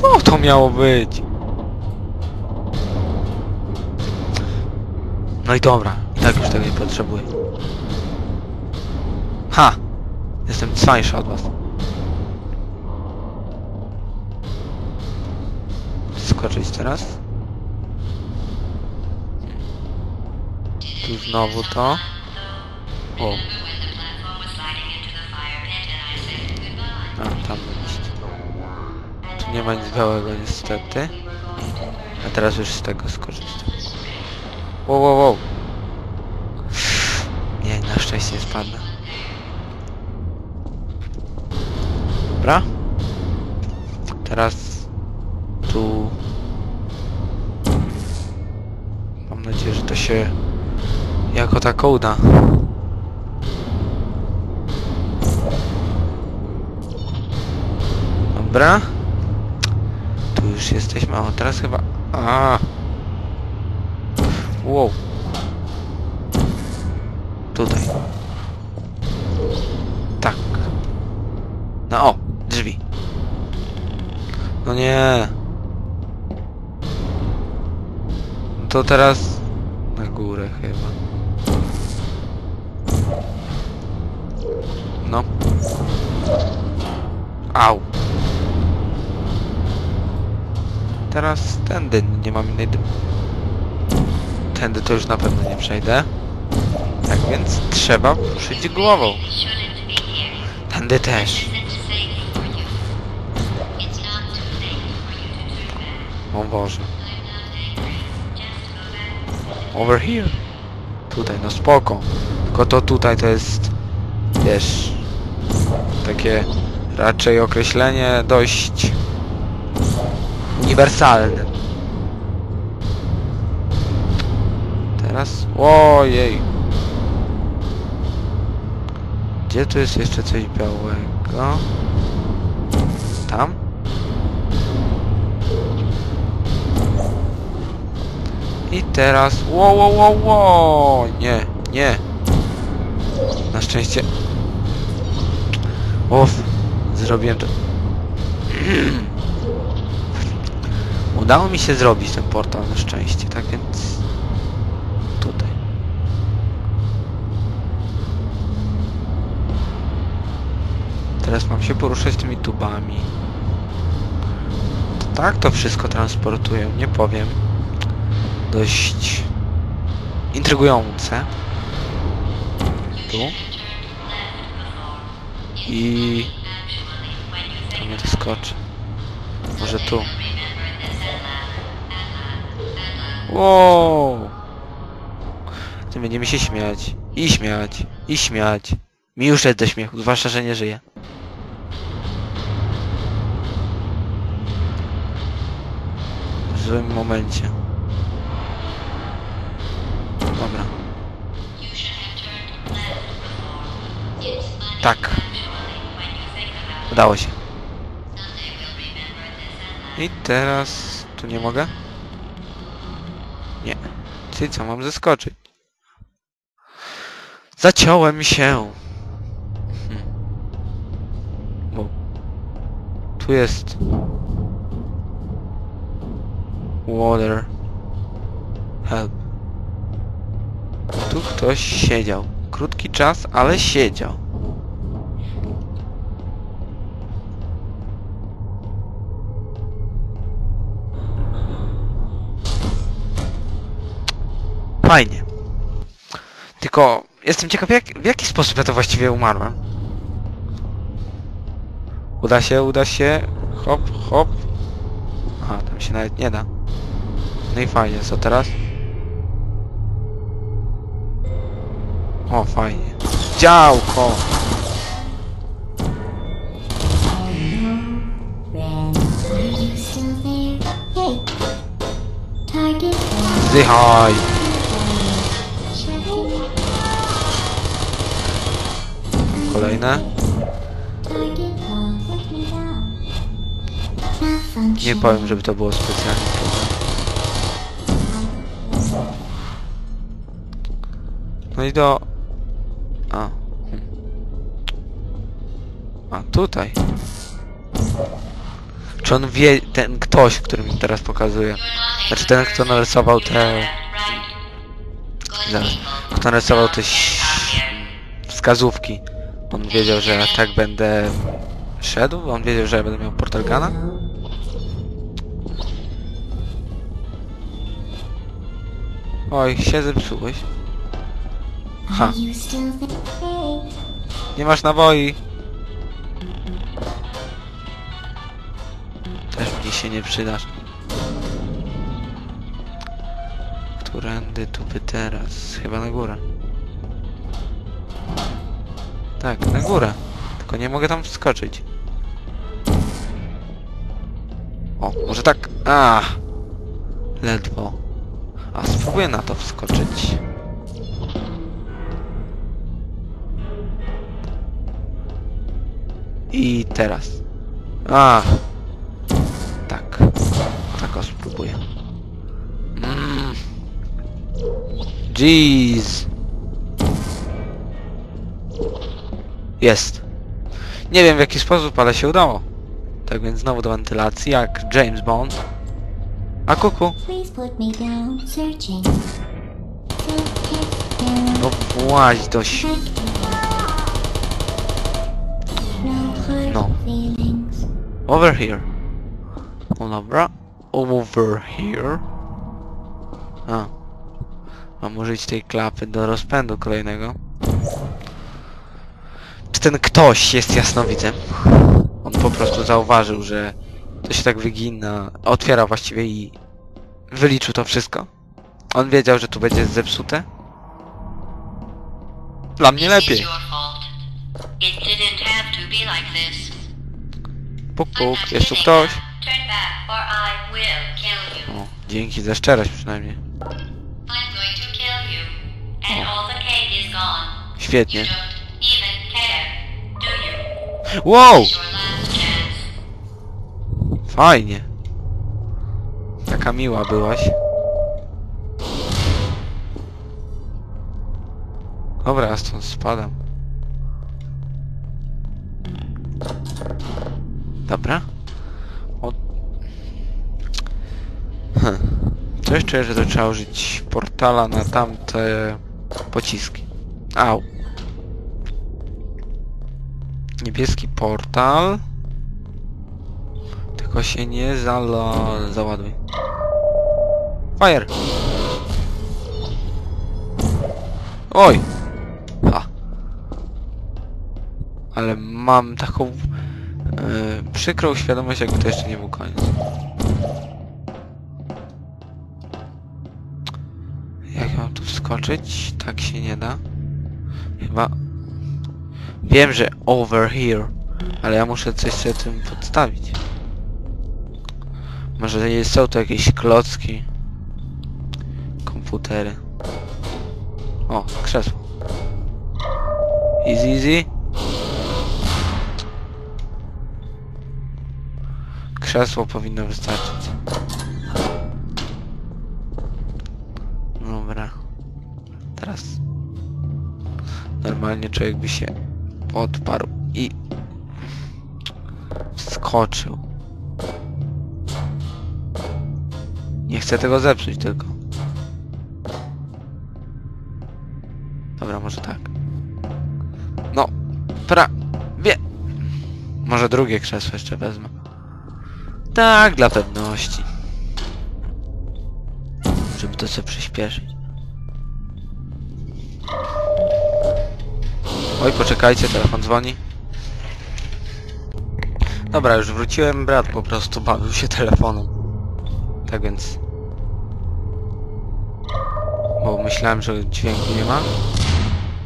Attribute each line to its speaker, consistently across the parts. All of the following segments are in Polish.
Speaker 1: Co to miało być? No i dobra, i tak już tego nie potrzebuję. Ha! Jestem cwańszy od was. Skoczyć teraz. Tu znowu to. O. nie ma nic białego niestety. A teraz już z tego skorzystam. Wow, wow, wow. Nie, na szczęście spadnę. Dobra. Teraz tu... Mam nadzieję, że to się jako tako uda. Dobra. Już jesteśmy. O, teraz chyba... A. Wow. Tutaj. Tak. No o, drzwi. No nie. To teraz na górę chyba. No. Au. Teraz tędy, nie mam innej... Tędy to już na pewno nie przejdę. Tak więc trzeba ruszyć głową. Tędy też. O Boże. Over here. Tutaj, no spoko. Tylko to tutaj to jest... Wiesz... Takie raczej określenie dość... uniwersalne. Teraz... Ojej. Gdzie tu jest jeszcze coś białego? Tam? I teraz... Ło, ło, ło, ło! Nie, nie. Na szczęście... Uff, zrobiłem to... Udało mi się zrobić ten portal na szczęście, tak więc... Tutaj. Teraz mam się poruszać tymi tubami. To tak to wszystko transportują, nie powiem. Dość... intrygujące. Tu. I... Tam nie doskoczę. Może tu. Wow! Tym będziemy się śmiać. I śmiać. I śmiać. Mi już jest do śmiechu, zwłaszcza, że nie żyję. W złym momencie. Dobra. Tak. Udało się. I teraz... Tu nie mogę? Czyli co, mam zeskoczyć? Zaciąłem się! Hmm. Bo... Tu jest... Water. Help. Tu ktoś siedział. Krótki czas, ale siedział. Fajnie. Tylko jestem ciekaw, jak, w jaki sposób ja to właściwie umarłem. Uda się, uda się. Hop, hop. Aha, tam się nawet nie da. No i fajnie, co teraz? O, fajnie. Działko! Zdychaj! Kolejne. Nie powiem, żeby to było specjalnie. No i do... A. A, tutaj. Czy on wie, ten ktoś, który mi teraz pokazuje, znaczy ten, kto narysował te... Zaraz. Kto narysował te wskazówki. On wiedział, że ja tak będę szedł? On wiedział, że ja będę miał portalgana? Oj, się zepsułeś. Ha, nie masz naboi. Też mi się nie przydasz. Którędy tu by teraz? Chyba na górę. Tak, na górę. Tylko nie mogę tam wskoczyć. O, może tak... A, Ledwo. A, spróbuję na to wskoczyć. I teraz. A. Tak. Tak spróbuję. Mm. Jeez. Jest. Nie wiem w jaki sposób, ale się udało. Tak więc znowu do wentylacji, jak James Bond. A kuku. No właź do si...
Speaker 2: No
Speaker 1: No. Over here. O dobra. Over here. A. Mam użyć tej klapy do rozpędu kolejnego. Ten ktoś jest jasnowidzem? On po prostu zauważył, że to się tak wygina. Otwiera właściwie i wyliczył to wszystko. On wiedział, że tu będzie zepsute. Dla mnie lepiej. Puk puk, jest tu ktoś. O, dzięki za szczerość przynajmniej.
Speaker 3: I'm going
Speaker 1: Wow! Fajnie. Taka miła byłaś. Dobra, ja stąd spadam. Dobra. O... Hm. Coś czuję, że to trzeba użyć portala na tamte pociski. Au. Niebieski portal. Tylko się nie zala... załaduj. Fire! Oj! Ha! Ale mam taką... Yy, przykrą świadomość, jakby to jeszcze nie był koniec. Jak mam tu wskoczyć? Tak się nie da. Chyba... Wiem, że over here, ale ja muszę coś sobie tym podstawić. Może są to jakieś klocki. Komputery. O, krzesło. Easy, easy. Krzesło powinno wystarczyć. Dobra. Teraz. Normalnie człowiek by się odparł i wskoczył. Nie chcę tego zepsuć tylko. Dobra, może tak. No, prawie. Może drugie krzesło jeszcze wezmę. Tak, dla pewności. Żeby to sobie przyspieszyć. Oj, poczekajcie, telefon dzwoni. Dobra, już wróciłem, brat po prostu bawił się telefonem. Tak więc... Bo myślałem, że dźwięku nie ma.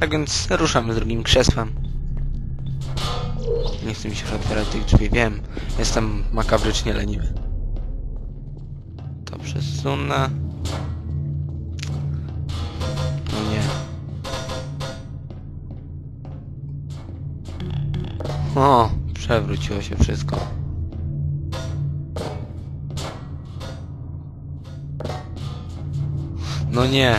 Speaker 1: Tak więc ruszamy z drugim krzesłem. Nie chcę mi się otwierać tych drzwi, wiem. Jestem makabrycznie leniwy. To przesunę. O, przewróciło się wszystko. No nie.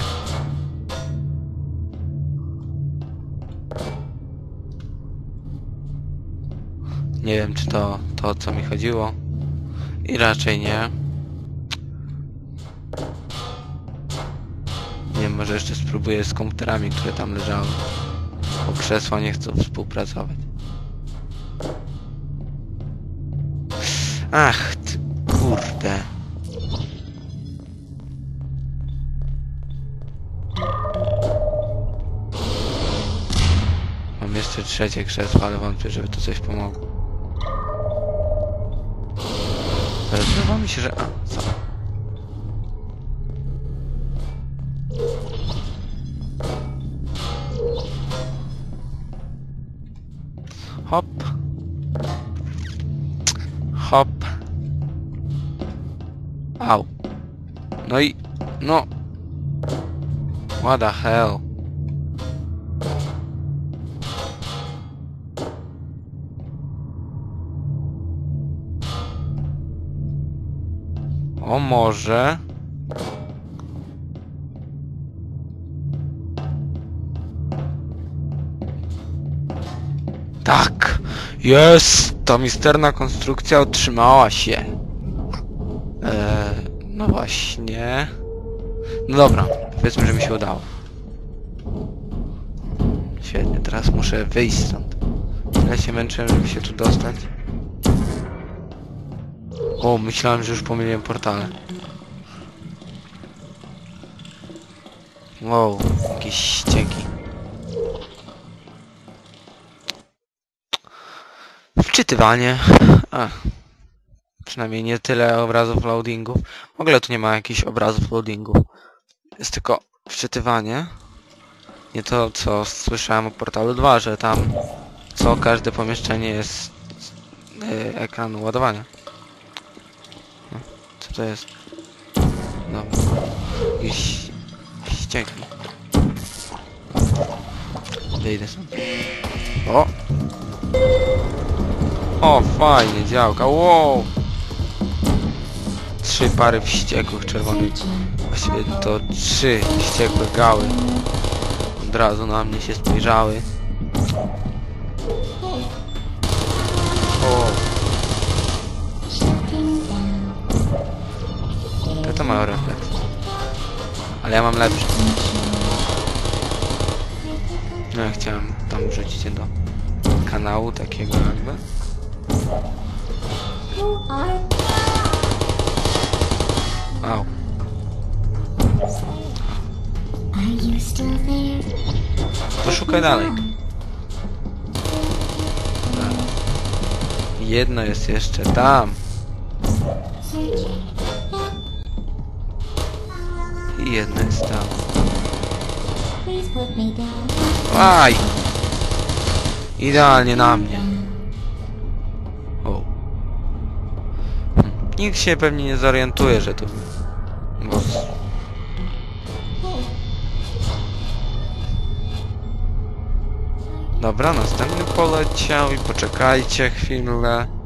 Speaker 1: Nie wiem, czy to to, co mi chodziło. I raczej nie. Nie może jeszcze spróbuję z komputerami, które tam leżały. Bo krzesła nie chcą współpracować. Ach, ty kurde. Mam jeszcze trzecie krzesło, ale wątpię, żeby to coś pomogło. Wydawało mi się, że... A, co? Hop. Au. No i... No. What the hell? O może... Tak! Jest! Ta misterna konstrukcja utrzymała się. Właśnie. No dobra, powiedzmy, że mi się udało. Świetnie, teraz muszę wyjść stąd. Ja się męczyłem, żeby się tu dostać. O, myślałem, że już pomyliłem portale. Wow, jakieś ścieki. Wczytywanie. A. Przynajmniej nie tyle obrazów loadingów. W ogóle tu nie ma jakichś obrazów loadingów. Jest tylko wczytywanie. Nie to, co słyszałem o portalu 2, że tam co każde pomieszczenie jest yy, ekran ładowania. No, co to jest? Dobra. Jakieś ścieki. Wyjdę stąd. O! O, fajnie, działka, wow! Trzy pary wściekłych czerwonych. Właściwie to trzy wściekłe gały. Od razu na mnie się spojrzały. O, te to mają refleks. Ale ja mam lepszy. No ja chciałem tam wrzucić do kanału takiego jakby.
Speaker 2: There?
Speaker 1: To szukaj dalej. Jedno jest jeszcze tam. I jedno jest tam. Aj! Idealnie na mnie. Nikt się pewnie nie zorientuje, że tu... Bo... Dobra, następny poleciał i poczekajcie chwilę.